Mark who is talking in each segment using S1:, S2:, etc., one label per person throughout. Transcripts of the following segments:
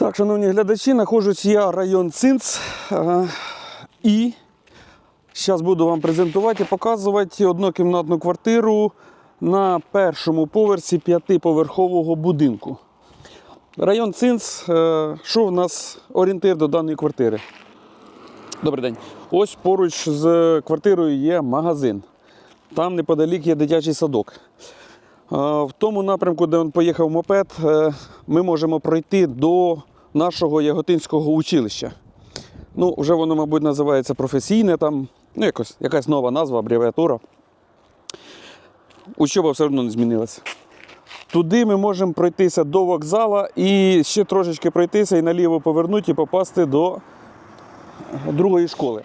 S1: Так, шановні глядачі, знаходжусь я район Цинц. І зараз буду вам презентувати і показувати однокімнатну квартиру на першому поверсі п'ятиповерхового будинку. Район Цинц, е, що в нас орієнтир до даної квартири? Добрий день. Ось поруч з квартирою є магазин. Там неподалік є дитячий садок. В тому напрямку, де він поїхав мопед, е, ми можемо пройти до нашого Яготинського училища. Ну, вже воно, мабуть, називається професійне, там, ну, якось, якась нова назва, абревіатура. Учоба все одно не змінилася. Туди ми можемо пройтися до вокзала і ще трошечки пройтися і наліво повернути і попасти до другої школи.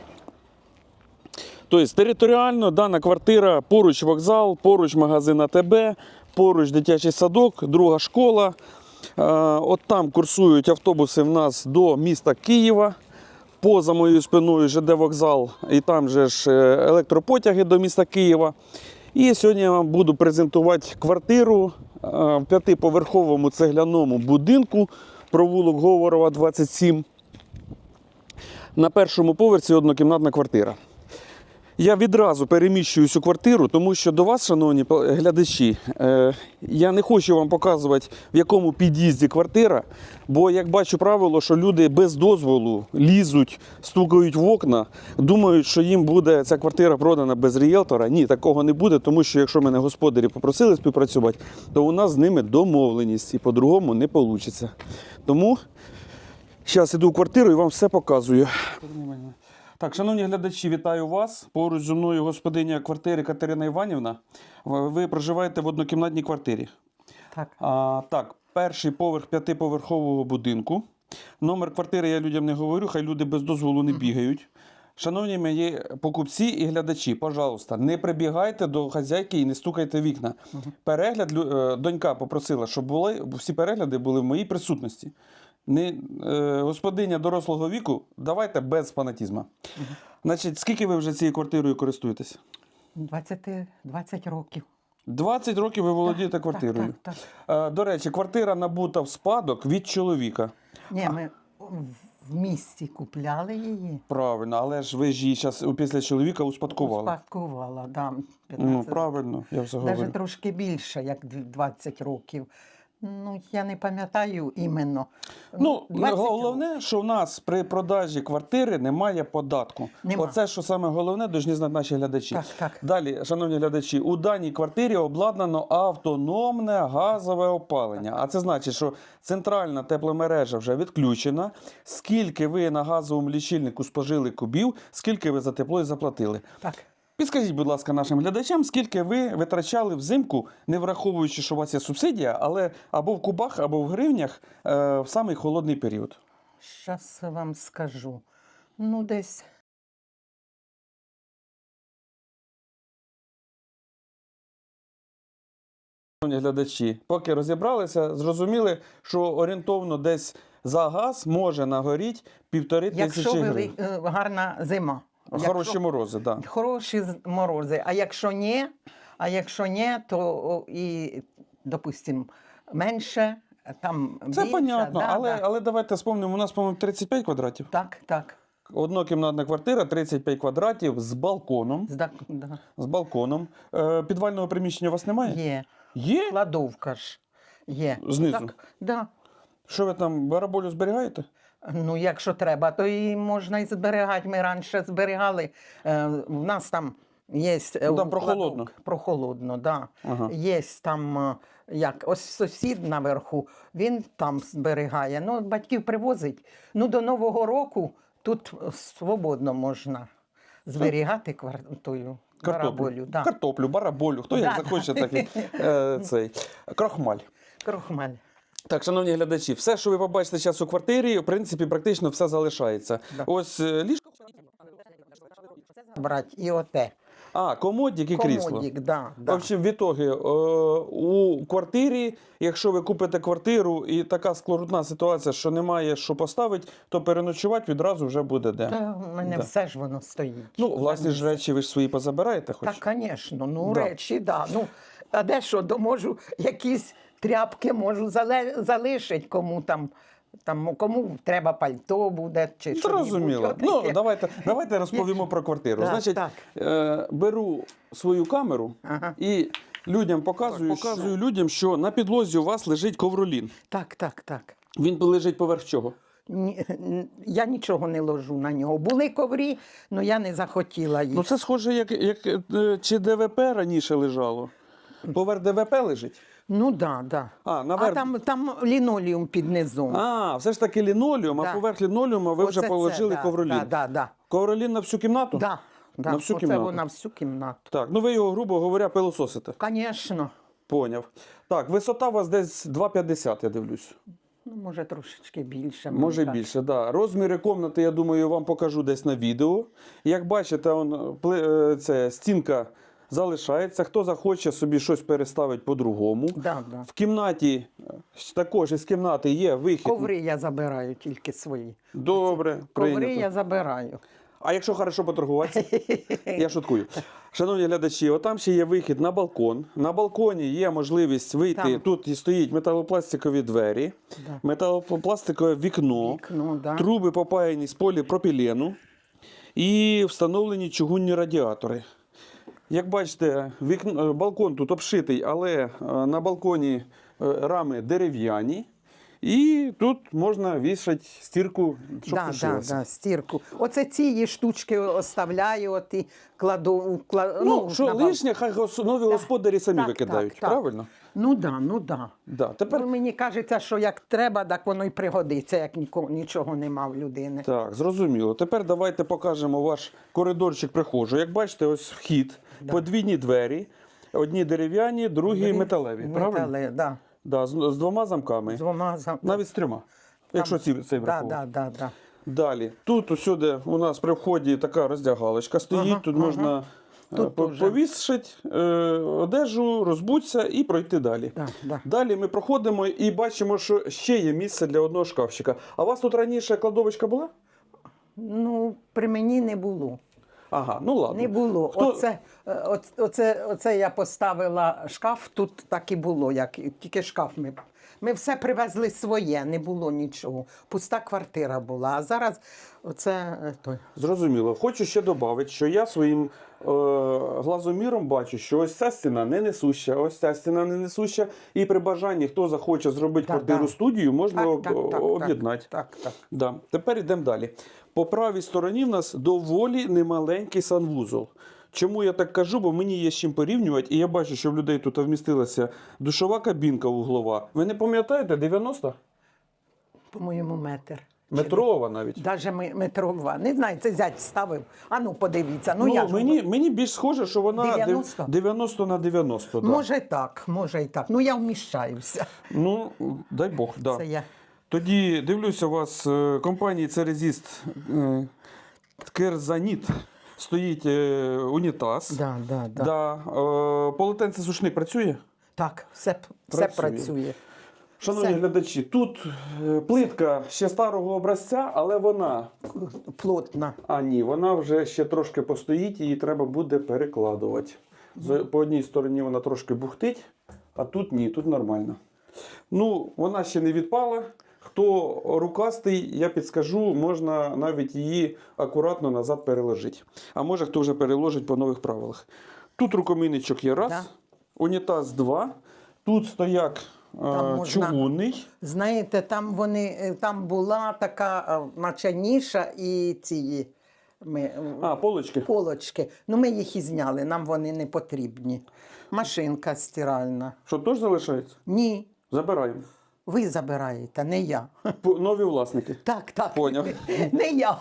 S1: Тобто територіально дана квартира, поруч вокзал, поруч магазин АТБ, поруч дитячий садок, друга школа. Е, От там курсують автобуси в нас до міста Києва. Поза моєю спиною ЖД вокзал, і там же ж е, електропотяги до міста Києва. І сьогодні я вам буду презентувати квартиру е, в п'ятиповерховому цегляному будинку, провулок Говорова, 27. На першому поверсі однокімнатна квартира. Я відразу переміщуюсь у квартиру, тому що до вас, шановні глядачі, е, я не хочу вам показувати, в якому під'їзді квартира, бо як бачу правило, що люди без дозволу лізуть, стукають в окна, думають, що їм буде ця квартира продана без ріелтора. Ні, такого не буде, тому що якщо мене господарі попросили співпрацювати, то у нас з ними домовленість і по-другому не вийде. Тому зараз іду в квартиру і вам все показую. Так, шановні глядачі, вітаю вас. Поруч зі мною господиня квартири Катерина Іванівна. Ви проживаєте в однокімнатній квартирі.
S2: Так,
S1: А, так, перший поверх п'ятиповерхового будинку. Номер квартири я людям не говорю, хай люди без дозволу не бігають. Шановні мої покупці і глядачі, пожалуйста, не прибігайте до хазяйки і не стукайте вікна. Перегляд е, донька попросила, щоб були, всі перегляди були в моїй присутності. Не, е, господиня дорослого віку, давайте без фанатізму. Значить, скільки ви вже цією квартирою користуєтесь?
S2: 20, 20 років.
S1: 20 років ви володієте квартирою.
S2: Так, так,
S1: Е, До речі, квартира набута в спадок від чоловіка.
S2: Ні, ми в- місті купляли її.
S1: Правильно, але ж ви ж її зараз після чоловіка успадкували.
S2: Успадкувала, да, 15
S1: Ну, правильно, я все говорю.
S2: Навіть трошки більше, як дв- 20 років. Ну, я не пам'ятаю іменно.
S1: Ну,
S2: 20
S1: головне, що в нас при продажі квартири немає податку.
S2: Нема.
S1: Оце, що саме головне, повинні знати наші глядачі.
S2: Так, так.
S1: Далі, шановні глядачі, у даній квартирі обладнано автономне газове опалення. А це значить, що центральна тепломережа вже відключена. Скільки ви на газовому лічильнику спожили кубів, скільки ви за тепло і заплатили.
S2: Так.
S1: Підскажіть, будь ласка, нашим глядачам, скільки ви витрачали взимку, не враховуючи, що у вас є субсидія, але або в кубах, або в гривнях е, в самий холодний період.
S2: Щас вам скажу. Ну, десь
S1: Шановні глядачі, поки розібралися, зрозуміли, що орієнтовно десь за газ може нагоріти півтори
S2: якщо
S1: тисячі
S2: вели...
S1: гривень.
S2: е, гарна зима.
S1: Хороші морози, так. Да.
S2: Хороші морози. А якщо ні, а якщо ні, то і, допустим, менше, там
S1: Це
S2: більше,
S1: понятно,
S2: да,
S1: але,
S2: да.
S1: але давайте спомнимо, у нас, по-моєму, 35 квадратів.
S2: Так, так.
S1: Однокімнатна квартира, 35 квадратів з балконом.
S2: Здак, да.
S1: З балконом. Е, підвального приміщення у вас немає?
S2: Є.
S1: Є?
S2: Кладовка ж є.
S1: Знизу?
S2: Так, да.
S1: Що ви там бараболю зберігаєте?
S2: Ну, якщо треба, то і можна і зберігати. Ми раніше зберігали. Е, в нас там є. е,
S1: Ну, там прохолодно.
S2: Прохолодно, да.
S1: Ага.
S2: Є там, е, як, ось сусід наверху, він там зберігає. Ну, батьків привозить. Ну, до Нового року тут свободно можна зберігати квартиру.
S1: Картоплю.
S2: Да.
S1: Картоплю, бараболю, хто як
S2: Да,
S1: захоче,
S2: да.
S1: так і е, цей. Крохмаль.
S2: Крохмаль.
S1: Так, шановні глядачі, все, що ви побачите зараз у квартирі, в принципі, практично все залишається.
S2: Да.
S1: Ось е, ліжко.
S2: Брать і оте.
S1: А, комодік і крісло.
S2: Комодік, да,
S1: В
S2: да.
S1: общем, в ітогі, е, у квартирі, якщо ви купите квартиру і така складна ситуація, що немає що поставити, то переночувати відразу вже буде де.
S2: Та в мене
S1: Да.
S2: все ж воно стоїть.
S1: Ну, власні ж речі, ви ж свої позабираєте хоч?
S2: Так, звісно, ну
S1: Да.
S2: речі, да. Ну, а де що, то можу якісь тряпки можу залишити кому там Там кому треба пальто буде чи.
S1: Зрозуміло. Ну, давайте, давайте розповімо про квартиру.
S2: Так,
S1: Значить,
S2: так.
S1: Е, беру свою камеру
S2: Ага.
S1: і людям показую,
S2: Так,
S1: показую людям, що на підлозі у вас лежить ковролін.
S2: Так, так, так.
S1: Він лежить поверх чого?
S2: Ні, я нічого не ложу на нього. Були коврі, але я не захотіла їх.
S1: Ну це схоже, як, як е, чи ДВП раніше лежало. Поверх ДВП лежить?
S2: Ну да, да.
S1: А, наверх.
S2: А там, там лінолеум під низом.
S1: А, все ж таки лінолеум, а поверх лінолеума ви вже
S2: Оце це,
S1: положили
S2: да,
S1: ковролін.
S2: Да, да, да.
S1: Ковролін на всю кімнату?
S2: Да, да.
S1: На всю
S2: Оце
S1: кімнату.
S2: на всю кімнату.
S1: Так, ну ви його, грубо говоря, пилососите.
S2: Звісно.
S1: Поняв. Так, висота у вас десь 2,50, я дивлюсь.
S2: Ну, може, трошечки більше.
S1: Може
S2: мені
S1: більше, так. Да. Розміри кімнати, я думаю, вам покажу десь на відео. Як бачите, он, е, це, стінка залишається. Хто захоче собі щось переставить по-другому.
S2: Да, да.
S1: В кімнаті е, також із кімнати є вихід.
S2: Коври я забираю тільки свої.
S1: Добре,
S2: Коври я забираю.
S1: А якщо хорошо поторгуватися, я шуткую. Шановні глядачі, отам ще є вихід на балкон. На балконі є можливість вийти.
S2: Там.
S1: Тут стоїть металопластикові двері,
S2: Да.
S1: металопластикове вікно,
S2: Вікно, да.
S1: труби попаяні з поліпропілену і встановлені чугунні радіатори. Як бачите, вікно, е, балкон тут обшитий, але е, на балконі е, рами дерев'яні. І тут можна вішати стірку, щоб
S2: да, да, да, стірку. Оце ці штучки оставляю, от і кладу. кладу
S1: Ну, що
S2: на
S1: лишнє, хай нові нові господарі самі
S2: так,
S1: викидають.
S2: так, так. Ну да, ну да.
S1: Да. Тепер
S2: Ну, мені кажеться, що як треба, так воно й пригодиться, як ніко- нічого нема в людини.
S1: так, зрозуміло. Тепер давайте покажемо ваш коридорчик прихожу. Як бачите, ось вхід, подвійні двері, одні дерев'яні, другі металеві. Правильно?
S2: Метале, да.
S1: Да, з, з двома замками,
S2: З двома зам...
S1: навіть з трьома. Якщо ці, цей
S2: да, да, да, да.
S1: Далі. Тут усюди у нас при вході така роздягалочка стоїть.
S2: Ага,
S1: тут
S2: ага.
S1: можна е,
S2: Тут
S1: по-
S2: теж.
S1: повісити е, одежу, розбуться і пройти далі.
S2: Да, да.
S1: Далі ми проходимо і бачимо, що ще є місце для одного шкафчика. А у вас тут раніше кладовочка була?
S2: Ну, при мені не було.
S1: Ага, ну ладно.
S2: Не було.
S1: Хто...
S2: Оце, е, оце, оце я поставила шкаф, тут так і було, як тільки шкаф ми. Ми все привезли своє, не було нічого. Пуста квартира була. А зараз оце е, той.
S1: Зрозуміло. Хочу ще додати, що я своїм е, глазоміром бачу, що ось ця стіна не несуща, ось ця стіна не несуща. І при бажанні, хто захоче зробити
S2: Так,
S1: квартиру
S2: так.
S1: студію, можна
S2: Так, так,
S1: об'єднати.
S2: Так, так.
S1: Да. Тепер йдемо далі. По правій стороні в нас доволі немаленький санвузол. Чому я так кажу? Бо мені є з чим порівнювати, і я бачу, що в людей тут вмістилася душова кабінка углова. Ви не пам'ятаєте, 90?
S2: По-моєму, метр.
S1: Метрова навіть.
S2: Даже ми- метрова. Не знаю, це зять ставив. А ну подивіться. Ну,
S1: Ну,
S2: я ж
S1: мені, мені більш схоже, що вона дев-
S2: 90?
S1: 90 на 90. Да.
S2: Може так, може і так. Ну я вміщаюся.
S1: Ну, дай Бог, да.
S2: Це я.
S1: Тоді дивлюся, у вас е, компанії Церезіст е, Керзаніт стоїть е, унітаз.
S2: Да, да, да.
S1: Да. Е, полотенце сушник працює?
S2: Так, все, все
S1: Працює. Шановні
S2: Все.
S1: глядачі, тут е, плитка ще старого образця, але вона.
S2: Плотна.
S1: А ні, вона вже ще трошки постоїть, її треба буде перекладувати. З- По одній стороні вона трошки бухтить, а тут ні, тут нормально. Ну, вона ще не відпала. Хто рукастий, я підскажу, можна навіть її акуратно назад переложити. А може хто вже переложить по нових правилах. Тут рукомийничок є раз,
S2: Да.
S1: унітаз два. Тут стояк
S2: Там можна-
S1: чугунний.
S2: Знаєте, там вони е, там була така, е, наче ніша і ці ми, е,
S1: А, полочки.
S2: полочки. Ну, ми їх і зняли, нам вони не потрібні. Машинка стиральна.
S1: Що теж залишається?
S2: Ні,
S1: Забираємо.
S2: ви забираєте, не я.
S1: Нові власники.
S2: Так, так.
S1: Поняв.
S2: Не я.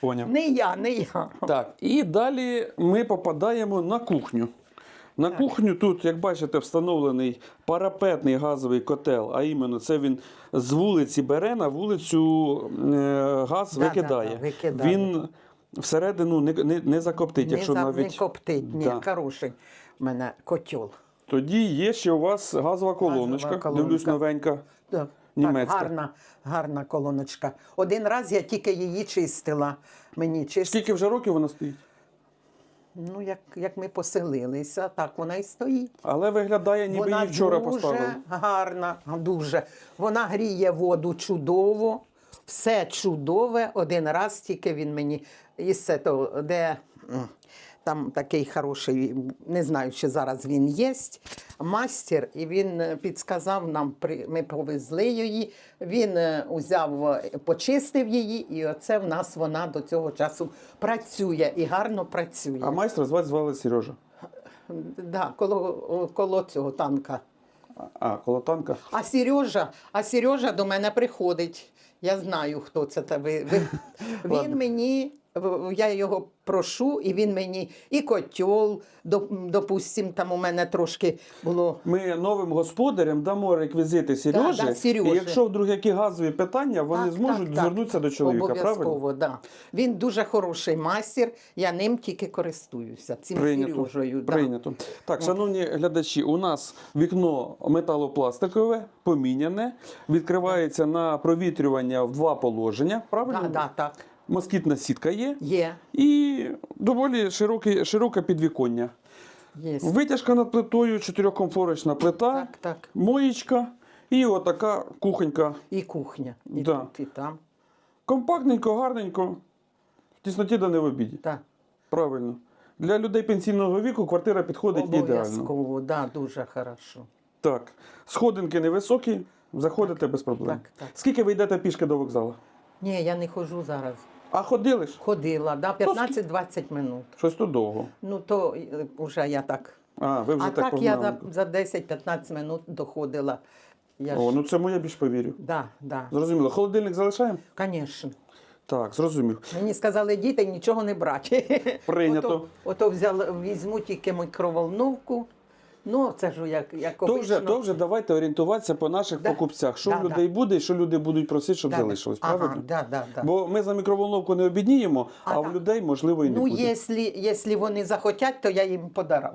S1: Поняв.
S2: Не я, не я.
S1: Так, і далі ми попадаємо на кухню. На кухню тут, як бачите, встановлений парапетний газовий котел, а іменно це він з вулиці бере на вулицю е, газ
S2: Да,
S1: викидає.
S2: да, да, викидає.
S1: Він всередину не, не, не закоптить, якщо
S2: не, за-
S1: навіть.
S2: не коптить, ні,
S1: Да.
S2: хороший в мене котел.
S1: Тоді є ще у вас газова колоночка.
S2: Газова колонка.
S1: Дивлюсь, новенька.
S2: Так,
S1: Німецька.
S2: Так, гарна, гарна колоночка. Один раз я тільки її чистила. Мені чистила.
S1: Скільки вже років вона стоїть?
S2: Ну, як, як ми поселилися, так вона і стоїть.
S1: Але виглядає, ніби
S2: вона
S1: її вчора
S2: дуже
S1: поставили.
S2: гарна, дуже. Вона гріє воду чудово, все чудове. Один раз тільки він мені із того, де там такий хороший, не знаю, чи зараз він є, мастер, і він е, підсказав нам, ми повезли її. Він е, узяв, е, почистив її, і оце в нас вона до цього часу працює і гарно працює.
S1: А майстра звати звали Сережа.
S2: Да, коло, коло цього танка.
S1: А, коло танка.
S2: А Сережа, а Сережа до мене приходить. Я знаю, хто це. Ви, ви. Він мені, я його прошу, і він мені і котел, доп- допустим, там у мене трошки було.
S1: Ми новим господарям дамо реквізити Сережі,
S2: да, Сережі.
S1: і якщо вдруг які газові питання, вони
S2: Так,
S1: зможуть
S2: так, так.
S1: звернутися до чоловіка. Правильно?
S2: Да. Він дуже хороший мастер, я ним тільки користуюся. Цим
S1: Прийнято.
S2: Сережею. Да.
S1: Прийнято. Так, шановні глядачі, у нас вікно металопластикове, поміняне, відкривається на провітрювання в два положення. Правильно?
S2: Да, да, так.
S1: Москітна сітка є
S2: Є.
S1: і доволі широке, широке підвіконня.
S2: Є.
S1: Витяжка над плитою, чотирьохкомфорочна плита,
S2: Так, так.
S1: моєчка і отака кухонька.
S2: І кухня. І
S1: Да.
S2: тут, і там.
S1: Компактненько, гарненько. В тісноті да не в обіді.
S2: Так.
S1: Правильно. Для людей пенсійного віку квартира підходить ідеально.
S2: Обов'язково, да, дуже хорошо.
S1: Так. Сходинки невисокі, заходите без проблем.
S2: так, так.
S1: Скільки ви йдете пішки до вокзалу?
S2: Ні, я не ходжу зараз.
S1: А ходили ж?
S2: Ходила, да, 15-20 минут.
S1: Щось тут довго.
S2: Ну то вже я так.
S1: А, ви вже
S2: А
S1: так
S2: так я за, за 10-15 минут доходила. Я
S1: О,
S2: ж...
S1: ну цьому я більш повірю.
S2: Да, да,
S1: Зрозуміло. Холодильник залишаємо?
S2: звісно.
S1: Так, зрозумів.
S2: Мені сказали діти нічого не брати.
S1: Прийнято.
S2: Ото, ото взяла, візьму тільки мікроволновку. Ну, це ж як, як
S1: То вже,
S2: обично.
S1: то вже давайте орієнтуватися по наших
S2: Да.
S1: покупцях. Що
S2: Да,
S1: в людей буде і що люди будуть просити, щоб
S2: Да,
S1: залишилось.
S2: ага,
S1: Правильно?
S2: да, да, да.
S1: Бо ми за мікроволновку не обідніємо, а,
S2: А
S1: в
S2: так.
S1: людей можливо і не
S2: Ну,
S1: буде.
S2: якщо, якщо вони захотять, то я їм подарую.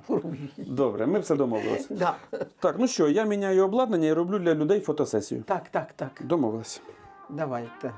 S1: Добре, ми все домовилися.
S2: Да.
S1: Так, ну що, я міняю обладнання і роблю для людей фотосесію.
S2: Так, так, так.
S1: Домовилися.
S2: Давайте.